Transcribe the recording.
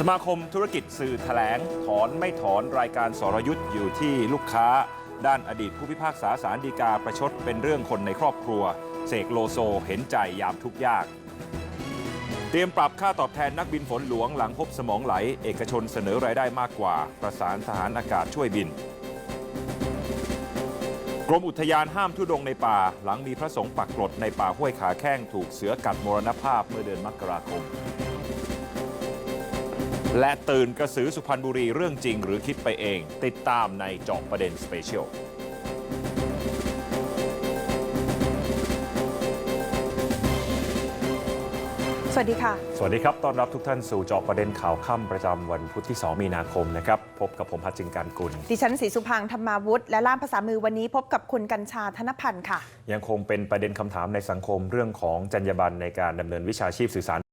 สมาคมธุรกิจสื่อแถลง ถอนไม่ถอนรายการสรยุทธ์อยู่ที่ลูกค้า ด้านอดีตผู้พิพากษาสารดีกาประชดเป็นเรื่องคนในครอบครัว เสกโลโซเห็นใจยามทุกยาก เตรียมปรับค่าตอบแทนนักบินฝนหลวงหลังพบสมองไหล เอกชนเสนอรายได้มากกว่า ประสานทหารอากาศช่วยบิน กรมอุทยานห้ามทุดงในป่า หลังมีพระสงฆ์ปักกรดในป่าห้วยขาแข้งถูกเสือกัดมรณภาพเมื่อเดือนมกราคม และตื่นกระสือสุพรรณบุรีเรื่องจริงหรือคิดไปเอง ติดตามในเจาะประเด็นสเปเชียลสวัสดีค่ะ สวัสดีครับ ต้อนรับทุกท่านสู่เจาะประเด็นข่าวค่ำประจำวันพุธที่ 2 มีนาคมนะครับ พบกับผมพัชจิงการกุล ดิฉันศรีสุพังค์ธรรมาวุฒิและล่ามภาษามือวันนี้พบกับคุณกัญชาธนพันธ์ค่ะ ยังคงเป็นประเด็นคำถามในสังคมเรื่องของจรรยาบรรณในการดำเนินวิชาชีพสื่อสาร